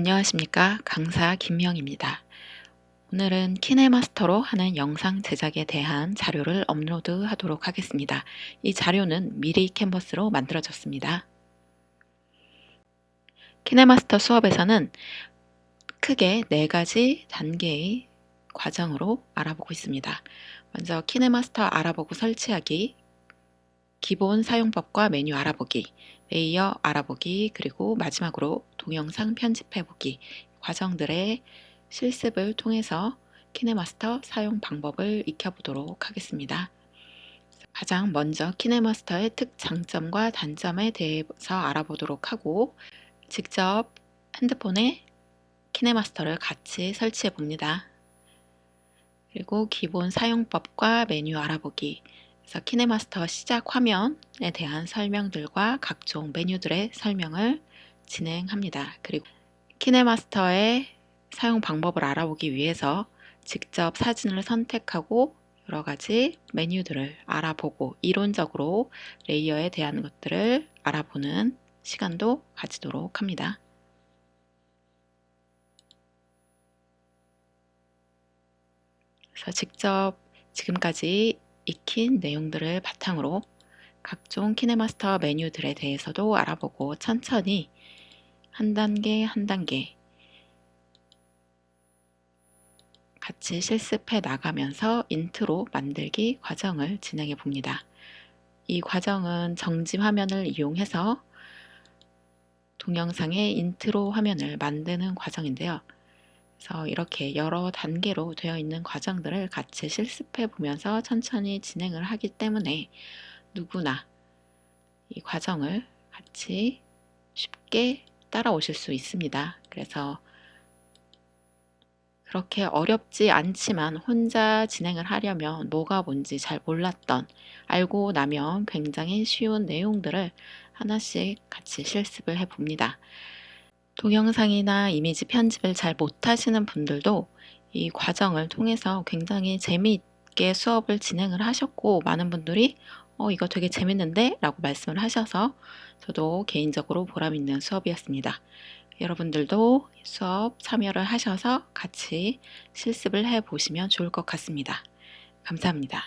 안녕하십니까. 강사 김명입니다. 오늘은 키네마스터로 하는 영상 제작에 대한 자료를 업로드 하도록 하겠습니다. 이 자료는 미리 캔버스로 만들어졌습니다. 키네마스터 수업에서는 크게 네 가지 단계의 과정으로 알아보고 있습니다. 먼저 키네마스터 알아보고 설치하기, 기본 사용법과 메뉴 알아보기, 레이어 알아보기, 그리고 마지막으로 동영상 편집해보기 과정들의 실습을 통해서 키네마스터 사용 방법을 익혀보도록 하겠습니다. 가장 먼저 키네마스터의 특장점과 단점에 대해서 알아보도록 하고 직접 핸드폰에 키네마스터를 같이 설치해 봅니다. 그리고 기본 사용법과 메뉴 알아보기 그래서 키네마스터 시작 화면에 대한 설명들과 각종 메뉴들의 설명을 진행합니다. 그리고 키네마스터의 사용 방법을 알아보기 위해서 직접 사진을 선택하고 여러 가지 메뉴들을 알아보고 이론적으로 레이어에 대한 것들을 알아보는 시간도 가지도록 합니다. 그래서 직접 지금까지 익힌 내용들을 바탕으로 각종 키네마스터 메뉴들에 대해서도 알아보고 천천히 한 단계 한 단계 같이 실습해 나가면서 인트로 만들기 과정을 진행해 봅니다. 이 과정은 정지 화면을 이용해서 동영상의 인트로 화면을 만드는 과정인데요. 그래서 이렇게 여러 단계로 되어 있는 과정들을 같이 실습해 보면서 천천히 진행을 하기 때문에 누구나 이 과정을 같이 쉽게 따라오실 수 있습니다. 그래서 그렇게 어렵지 않지만 혼자 진행을 하려면 뭐가 뭔지 잘 몰랐던 알고 나면 굉장히 쉬운 내용들을 하나씩 같이 실습을 해 봅니다. 동영상이나 이미지 편집을 잘 못하시는 분들도 이 과정을 통해서 굉장히 재미있 게 수업을 진행을 하셨고 많은 분들이 어, 이거 되게 재밌는데? 라고 말씀을 하셔서 저도 개인적으로 보람 있는 수업이었습니다. 여러분들도 수업 참여를 하셔서 같이 실습을 해 보시면 좋을 것 같습니다. 감사합니다.